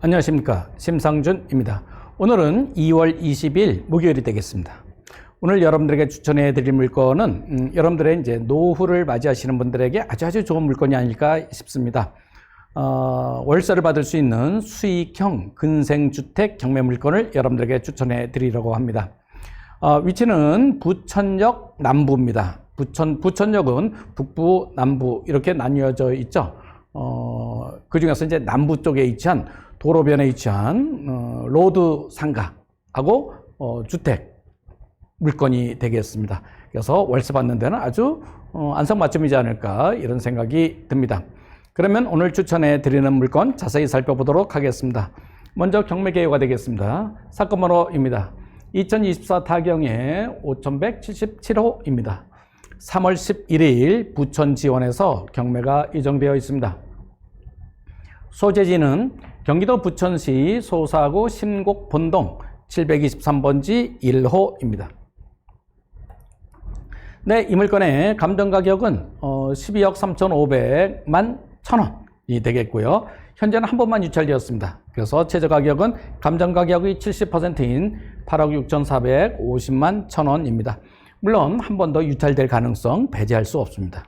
안녕하십니까. 심상준입니다. 오늘은 2월 20일 목요일이 되겠습니다. 오늘 여러분들에게 추천해 드릴 물건은 음, 여러분들의 이제 노후를 맞이하시는 분들에게 아주 아주 좋은 물건이 아닐까 싶습니다. 어, 월세를 받을 수 있는 수익형 근생주택 경매 물건을 여러분들에게 추천해 드리려고 합니다. 어, 위치는 부천역 남부입니다. 부천, 부천역은 북부, 남부 이렇게 나뉘어져 있죠. 어, 그 중에서 이제 남부 쪽에 위치한 도로변에 위치한 어, 로드 상가하고 어, 주택 물건이 되겠습니다. 그래서 월세 받는 데는 아주 어, 안성맞춤이지 않을까 이런 생각이 듭니다. 그러면 오늘 추천해 드리는 물건 자세히 살펴보도록 하겠습니다. 먼저 경매 개요가 되겠습니다. 사건 번호입니다. 2024 타경의 5177호입니다. 3월 11일 부천 지원에서 경매가 예정되어 있습니다. 소재지는 경기도 부천시 소사구 신곡 본동 723번지 1호입니다. 네, 이 물건의 감정 가격은 어, 12억 3,500만 1,000원이 되겠고요. 현재는 한 번만 유찰되었습니다. 그래서 최저 가격은 감정 가격의 70%인 8억 6,450만 1,000원입니다. 물론 한 번 더 유찰될 가능성 배제할 수 없습니다.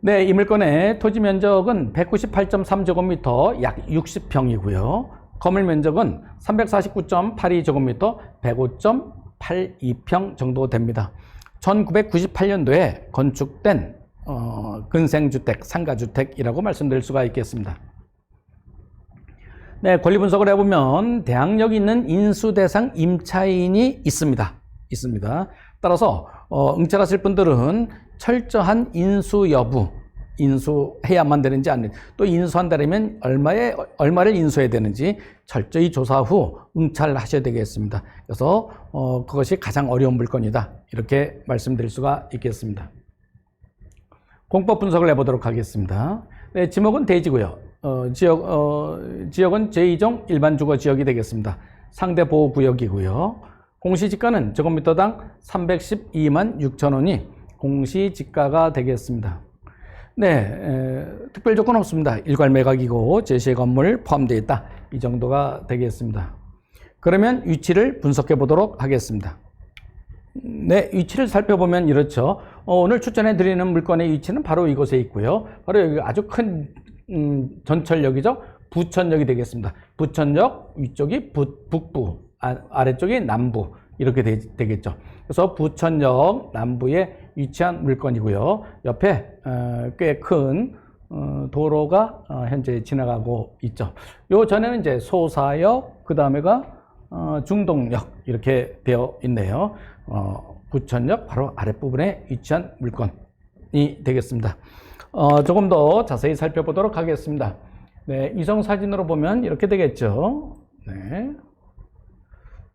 네, 이 물건의 토지 면적은 198.3제곱미터 약 60평이고요. 건물 면적은 349.82제곱미터 105.82평 정도 됩니다. 1998년도에 건축된 어, 근생주택, 상가주택이라고 말씀드릴 수가 있겠습니다. 네, 권리 분석을 해보면 대항력이 있는 인수 대상 임차인이 있습니다. 있습니다. 따라서 어, 응찰하실 분들은 철저한 인수 여부, 인수해야만 되는지 안 되는지, 또 인수한다면 얼마에 얼마를 인수해야 되는지 철저히 조사 후 응찰하셔야 되겠습니다. 그래서 어, 그것이 가장 어려운 물건이다 이렇게 말씀드릴 수가 있겠습니다. 공법 분석을 해보도록 하겠습니다. 네, 지목은 대지고요. 어, 지역 어, 지역은 제2종 일반 주거 지역이 되겠습니다. 상대 보호 구역이고요. 공시지가는 제곱미터당 312만 6천 원이 공시 지가가 되겠습니다. 네, 에, 특별 조건 없습니다. 일괄 매각이고 제시의 건물 포함되어 있다. 이 정도가 되겠습니다. 그러면 위치를 분석해 보도록 하겠습니다. 네, 위치를 살펴보면 이렇죠. 어, 오늘 추천해 드리는 물건의 위치는 바로 이곳에 있고요. 바로 여기 아주 큰 음, 전철역이죠. 부천역이 되겠습니다. 부천역 위쪽이 부, 북부, 아, 래쪽이 남부 이렇게 되, 겠죠 그래서 부천역 남부에 위치한 물건이고요. 옆에 어, 꽤큰 어, 도로가 어, 현재 지나가고 있죠. 요 전에는 이제 소사역, 그 다음에가 어, 중동역 이렇게 되어 있네요. 어, 부천역 바로 아랫부분에 위치한 물건이 되겠습니다. 어, 조금 더 자세히 살펴보도록 하겠습니다. 네, 이성 사진으로 보면 이렇게 되겠죠. 네.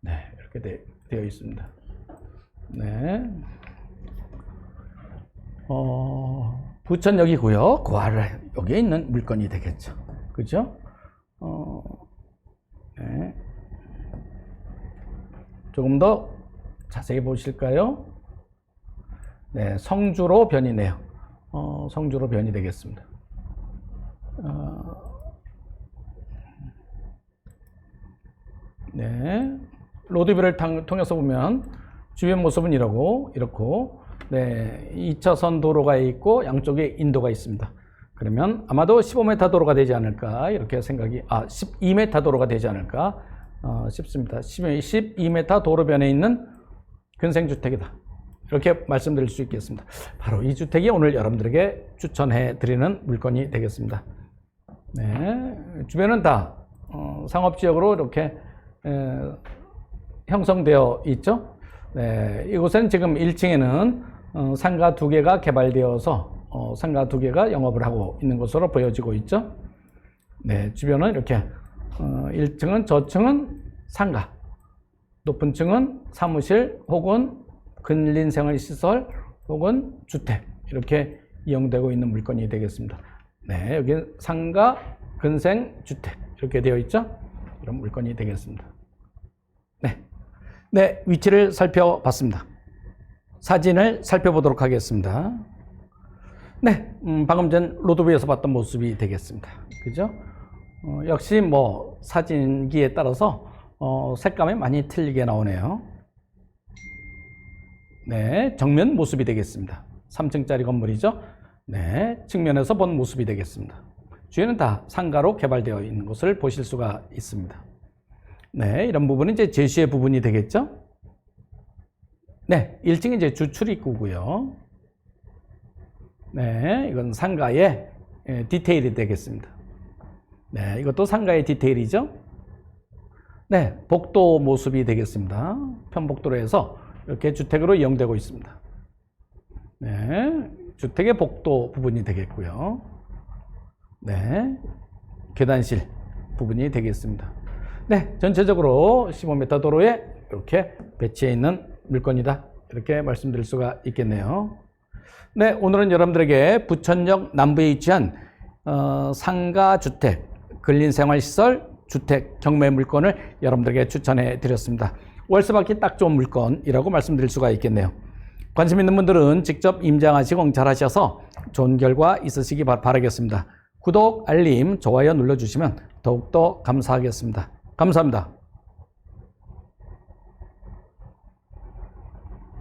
네, 이렇게 되, 되어 있습니다. 네. 어, 부천역이고요. 그 아래 여기에 있는 물건이 되겠죠. 그죠? 어, 네. 조금 더 자세히 보실까요? 네, 성주로 변이네요. 어, 성주로 변이 되겠습니다. 어, 네, 로드뷰를 통해서 보면 주변 모습은 이러고 이렇고 네, 2차선 도로가 있고 양쪽에 인도가 있습니다. 그러면 아마도 15m 도로가 되지 않을까 이렇게 생각이 아 12m 도로가 되지 않을까 어, 싶습니다. 12m 도로변에 있는 근생주택이다. 이렇게 말씀드릴 수 있겠습니다. 바로 이 주택이 오늘 여러분들에게 추천해 드리는 물건이 되겠습니다. 네, 주변은 다 어, 상업지역으로 이렇게 에, 형성되어 있죠. 네, 이곳은 지금 1층에는 어, 상가 두 개가 개발되어서 어, 상가 두 개가 영업을 하고 있는 것으로 보여지고 있죠. 네, 주변은 이렇게 어, 1층은 저층은 상가, 높은 층은 사무실 혹은 근린생활시설 혹은 주택 이렇게 이용되고 있는 물건이 되겠습니다. 네, 여기 상가, 근생, 주택 이렇게 되어 있죠. 이런 물건이 되겠습니다. 네, 네 위치를 살펴봤습니다. 사진을 살펴보도록 하겠습니다. 네, 음, 방금 전 로드뷰에서 봤던 모습이 되겠습니다. 그죠? 어, 역시 뭐 사진기에 따라서 어, 색감이 많이 틀리게 나오네요. 네, 정면 모습이 되겠습니다. 3층짜리 건물이죠. 네, 측면에서 본 모습이 되겠습니다. 주위는 다 상가로 개발되어 있는 것을 보실 수가 있습니다. 네, 이런 부분은 이제 제시의 부분이 되겠죠. 네, 1층이 이제 주출입구고요. 네, 이건 상가의 예, 디테일이 되겠습니다. 네, 이것도 상가의 디테일이죠. 네, 복도 모습이 되겠습니다. 편복도로 해서 이렇게 주택으로 이용되고 있습니다. 네, 주택의 복도 부분이 되겠고요. 네, 계단실 부분이 되겠습니다. 네, 전체적으로 15m 도로에 이렇게 배치해 있는 물건이다. 이렇게 말씀드릴 수가 있겠네요. 네, 오늘은 여러분들에게 부천역 남부에 위치한 어, 상가 주택, 근린 생활 시설, 주택 경매 물건을 여러분들에게 추천해 드렸습니다. 월세 받기 딱 좋은 물건이라고 말씀드릴 수가 있겠네요. 관심 있는 분들은 직접 임장하시고 응찰하셔서 좋은 결과 있으시기 바- 바라겠습니다. 구독, 알림, 좋아요 눌러주시면 더욱더 감사하겠습니다. 감사합니다.